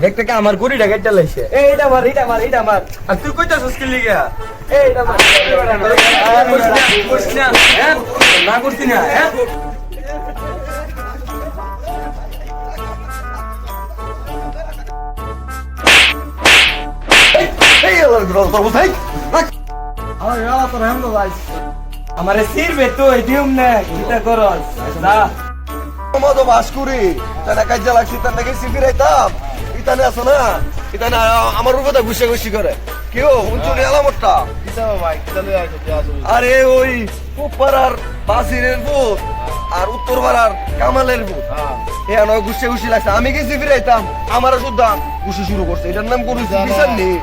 দেখতে কে আমার গড়িটা গাইটা লাইছে এই এটা মার এটা মার এটা মার আর তুই কইতাছস কি লিগা? এই এটা মার আর না, না, হ্যাঁ? না হ্যাঁ? আমারে সিরবে তুই দিউম না কিটা করস? না মতো বাস করি তারা কাজে লাগছি তার নাকি সিফিরাইতাম ইতানে আছে না? ইতানে আমার উপর ঘুষে ঘুষি করে। কেউ হুঞ্চুনি আলামতটা? আরে ওই পাড়ার বাসিরের ভূত আর উত্তর পাড়ার কামালের ভূত। হ্যাঁ নয় ঘুষে ঘুষি লাগছে। আমি গেছি ফিরাইতাম আমার শুদ্ধ। ঘুষি শুরু করছে। এটার নাম কোনো বিচার নেই।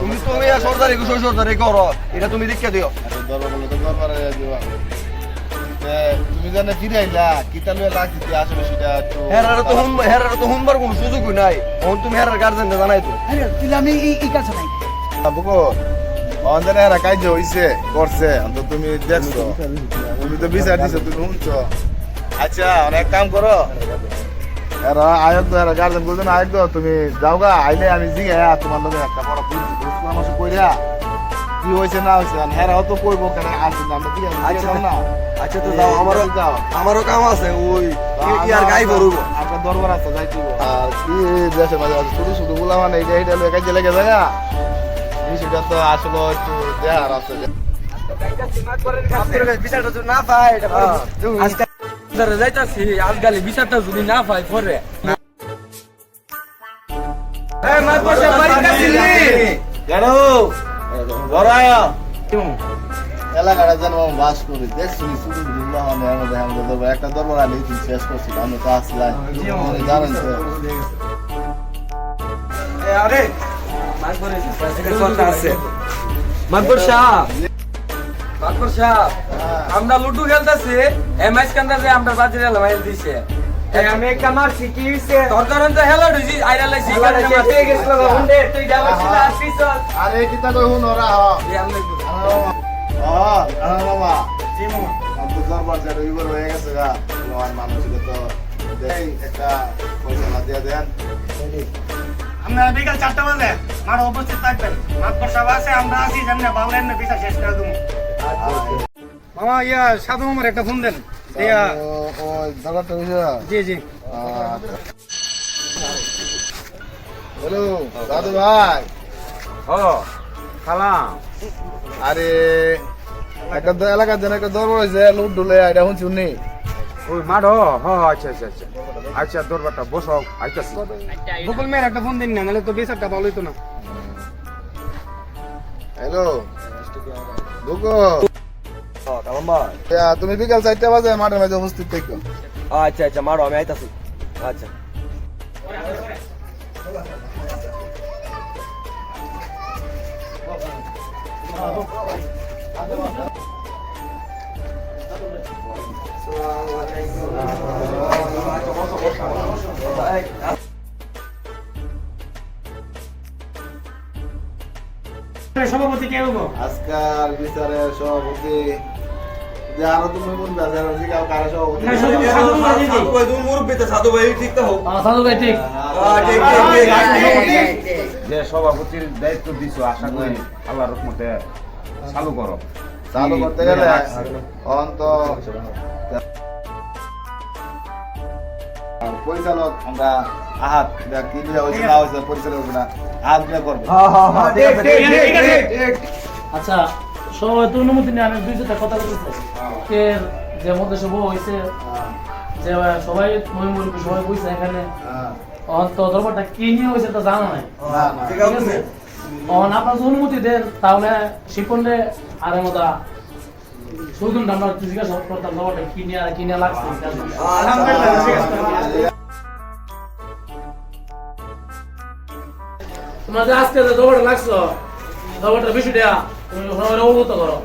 তুমি তুমি সর্দারি ঘুষো সর্দারি করো। এটা তুমি দীক্ষা দিও। তুমি জানে আইলা কিতা তো সুযোগই নাই জানাই কাজ হইছে তুমি তুমি তো বিচার দিছো তুমি আচ্ছা অনেক কাম করো আয়োগ এরা গার্জেন বলছেন তুমি যাও গা আইলে আমি জিগে তোমার লগে একটা বড় কইরা কি হয়েছে না হয়েছে হেরাও তো কইবো কেন? আসেন আমরা ঠিক আছে আচ্ছা। না। আচ্ছা তো যাও আমারও যাও। আমারও কাম আছে ওই ইয়ার গাই ভরব আপনার দরবার আছে যাইতে আর কি দেশে মাঝে মাঝে শুধু শুধু বলা মানে কাজে লেগে যায় বিষয়টা তো আসলে একটু দেহার আছে। যদি না পাই এটা আজকে যাইতাছি আজকাল বিচারটা যদি না পাই পরে। এই এলাকাটা যেন আমি বাস করি দেখছি শুধু বুঝলাম আমাদের আমাদের দরবার। একটা দরবার আলে তুই শেষ করছি আমি তো আসলাই। জানেন তো। আরে মারপরে কথা আছে। মারপর সাহেব মারপর সাহেব আমরা লুডু খেলতেছি এম এমএস কান্দাতে আমরা বাজারে লামাইল দিছে। আমি একটা মারছি কি হইছে? তোর কারণ তো হেলো দিছি আইরা লাইছি গেছিল হুন্ডে তুই আরে কিতা কই হুন ওরা হ ও আরে বাবা জিমু আমি দরবার যে রবিবার হয়ে গেছে গা। আমার মানুষকে তো দেই একটা পয়সা না দিয়ে দেন। আমরা বিকাল চারটা বাজে মাঠ উপস্থিত থাকবেন। মাঠ সাহেব আছে আমরা আছি যেমন বাংলা এমনি বিচার শেষ করে দেবো মামা ইয়া সাধু মামার একটা ফোন দেন। ইয়া জি জি। হ্যালো দাদু ভাই। ও খালাম আরে একটা দ- এলাকার জন্য একটা দরবার হয়েছে লুট ডুলে এটা শুনছি উনি ওই মাঠ হ আচ্ছা আচ্ছা আচ্ছা। আচ্ছা দরবারটা বসো আইতাছি। বকুল মেয়ের একটা ফোন দিন না নাহলে তো বিচারটা ভালো হইতো না। হ্যালো তুমি বিকাল চারটা বাজে মাঠের মাঝে উপস্থিত থাকো। আচ্ছা আচ্ছা মারো আমি আইতাছি। আচ্ছা। সভাপতি কে হব? আজকাল বিচারের সভাপতি যে আরও তুমি বলবে যারা জিগাও কারা সভাপতি সাধু ভাই ঠিক তো হোক সাধু ভাই ঠিক। ঠিক ঠিক। যে সভাপতির দায়িত্ব দিছো আশা করি আল্লাহর রহমতে চালু করো। চালু করতে গেলে অন্ত পরিচালক আমরা আহাত কি হয়েছে না হয়েছে পরিচালক না আহাত দিয়ে করব। হ্যাঁ হ্যাঁ হ্যাঁ আচ্ছা সবাই তো অনুমতি নিয়ে আমি দুই কথা বলতে চাই। কে যে মধ্যে শুভ হয়েছে যে সবাই মহিমুল সবাই বইছে এখানে। হ্যাঁ অন্ত দরবারটা কি নিয়ে হয়েছে তা জানা নাই? ঠিক আছে। অন আপনার অনুমতি দেন তাহলে শিপনরে আর মতো সুদুন আমরা জিজ্ঞাসা করতাম দরবারটা কি নিয়ে কি নিয়ে লাগছে? ঠিক আছে। তোমরা যে আজকে যে দরবারটা লাগছো বেশি দেয়া তুমি অবগত করো।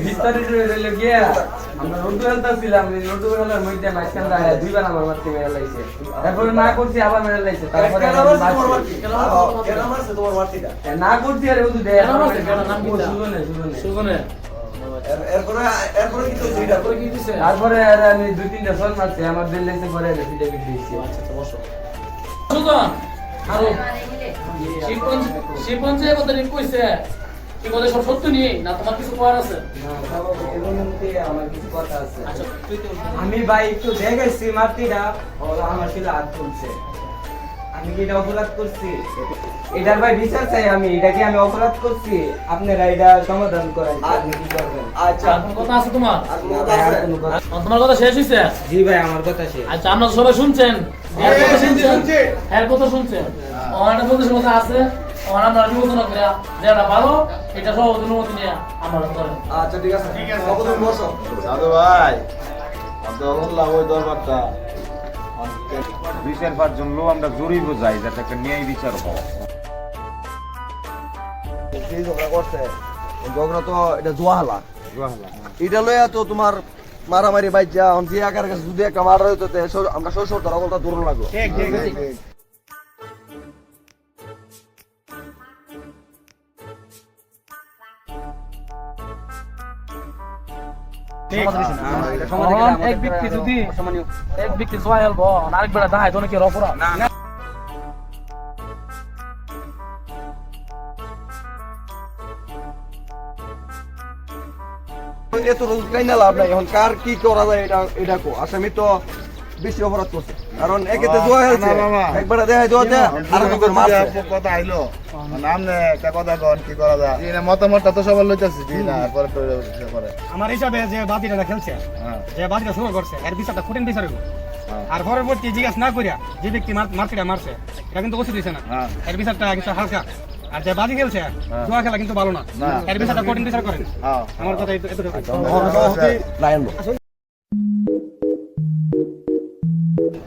বিস্তারিত হইলে গিয়া আমরা লুডু খেলতেছিলাম এই খেলার মধ্যে মাঝখান দিয়ে দুইবার আমার মারতে মেরে লাইছে। তারপরে না করছি আবার মেরে লাইছে। তারপরে আমি মারছি। কেন মারছে তোমার মারতিটা এ, না করছি আরে? সুজনে সুজনে। তারপরে আমি দুই তিনটা শট মারছি আমার বেল লাইছে পরে আরে ফিটে ফিটে দিয়েছি। আচ্ছা আচ্ছা বসো। সুজন আরও। শিবগঞ্জ শিবগঞ্জ যে কথা কইছে কথা সব সত্য নিয়ে না তোমার কিছু করার আছে? আমার কিছু কথা আছে। আচ্ছা আমি ভাই একটু দেখেছি মাটিটা ওরা আমার ছিল হাত তুলছে। আমি কি এটা অপরাধ করছি? এটার ভাই বিচার চাই আমি এটা কি আমি অপরাধ করছি? আপনারা এটা সমাধান করেন আপনি কি করবেন? আচ্ছা। আর কথা আছে তোমার? কথা কথা- তোমার কথা শেষ হয়েছে জি ভাই আমার কথা শেষ। আচ্ছা আমরা সবাই শুনছেন? কথা শুনছেন এর কথা শুনছেন? অনেক বন্ধুদের মধ্যে আছে। বিবেচনা করে যেটা ভালো এটা সব অনুমতি নিয়ে আমরা করেন আচ্ছা ঠিক আছে। ঠিক আছে। বসো। সাধু ভাই ওই দরবারটা বিচার পাঁচজন লোক আমরা জরুরি যাই যাতে একটা ন্যায় বিচার হয়। এই ঝগড়া করছে? ঝগড়া তো এটা জুয়া হালা এটা লইয়া তো তোমার মারামারি বাইজা যে আকার কাছে যদি একটা মারা হইতো তে সর- আমরা শ্বশুর ধরা বলটা দূর লাগল ঠিক। ঠিক ঠিক। এক ব্যক্তি যদি। এক ব্যক্তি জয় হেলবো আরেক বেড়া দায় তো নাকি অপরাধ এত রোজ কাইনা লাভ নাই এখন কার কি করা যায় এটা এটা কো? আসামি তো বেশি অপরাধ করছে। কারণ একেতে জোয়া হয়েছে। একবার দেখাই আর একবার মারছে। কথা আইলো। নামনে একটা কথা কন কি করা যায়? না মতামতটা তো সবার লইতাছি। জি না পরে তো করে আমার হিসাবে যে বাতিটা খেলছে হ্যাঁ। যে বাতিটা শুরু করছে এর বিচারটা কঠিন বিচার হইব। হ্যাঁ। আর পরবর্তী জিজ্ঞাসা না করিয়া যে ব্যক্তি মার্কেটে মারছে এটা কিন্তু উচিত হয়েছে না। হ্যাঁ। এর বিচারটা কিছু হালকা। আর যে বাজি খেলছে জুয়া খেলা কিন্তু ভালো না। না। এর বিচারটা কঠিন বিচার করেন। আমার কথা এত-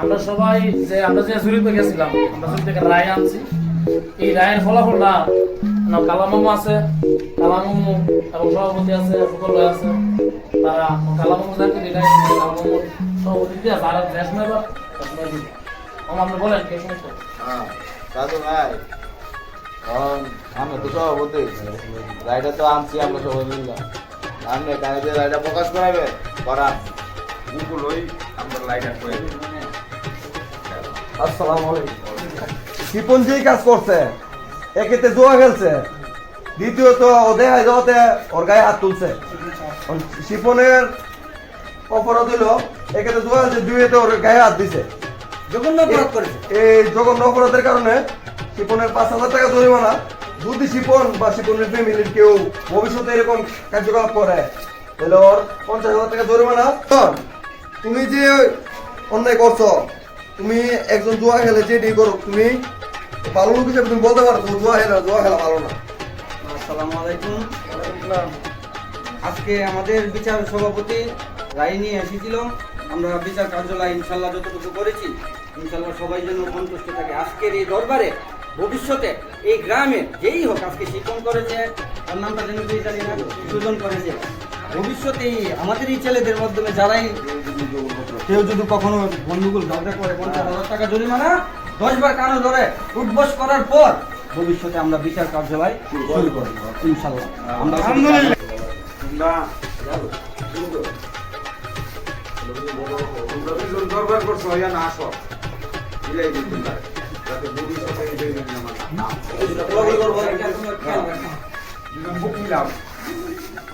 আমরা সবাই যে আমরা যে জুরিতে গেছিলাম আমরা জুরি থেকে রায় আনছি। এই রায়ের ফলাফলটা না কালামামু আছে কালামামু এবং সভাপতি আছে সকল আছে। তারা কালামামু যাকে কালামামু সভাপতি দিয়ে আর দেশ মেবার আপনি বলেন কে সমস্যা? হ্যাঁ সাধু ভাই কারণ আমরা তো সভাপতি রাইডা তো আনছি আমরা সবাই মিললাম আপনি কানে রাইডা প্রকাশ করাবে করা গুগল ওই আমরা লাইটার করে দিই আসসালামু আলাইকুম। যেই কাজ করছে একেতে জোয়া খেলছে। দ্বিতীয়ত ও দেখাই যাওয়াতে ওর গায়ে হাত তুলছে। শিপনের অপরাধ হইল একেতে জোয়া খেলছে দুইতে ওর গায়ে হাত দিছে। জঘন্য অপরাধ করেছে। এই জঘন্য অপরাধের কারণে শিপনের পাঁচ হাজার টাকা জরিমানা। যদি শিপন বা শিপনের ফ্যামিলির কেউ ভবিষ্যতে এরকম কার্যকলাপ করে তাহলে ওর পঞ্চাশ হাজার টাকা জরিমানা। শোন, তুমি যে অন্যায় করছ তুমি একজন জুয়া খেলে যেটি করো, তুমি ভালো লোক হিসেবে তুমি বলতে পারো জুয়া খেলা জুয়া খেলা ভালো না। আসসালামু আলাইকুম। আজকে আমাদের বিচার সভাপতি রায় নিয়ে এসেছিল আমরা বিচার কার্যালয় ইনশাল্লাহ যতটুকু করেছি ইনশাল্লাহ সবাই জন্য সন্তুষ্ট থাকে। আজকের এই দরবারে, ভবিষ্যতে এই গ্রামে যেই হোক, আজকে শিক্ষণ করেছে, তার নামটা যেন জানি না, সুজন করেছে। ভবিষ্যতে আমাদের এই ছেলেদের মাধ্যমে যারাই কেউ যদি কখনো বন্ধুগুলো ঝগড়া করে পঞ্চাশ হাজার টাকা জরিমানা দশ বার কানো ধরে উঠবস করার পর ভবিষ্যতে আমরা বিচার কার্যালয় শুরু করব ইনশাল্লাহ আমরা দরবার করছ ইয়া না আসো ভবিষ্যতে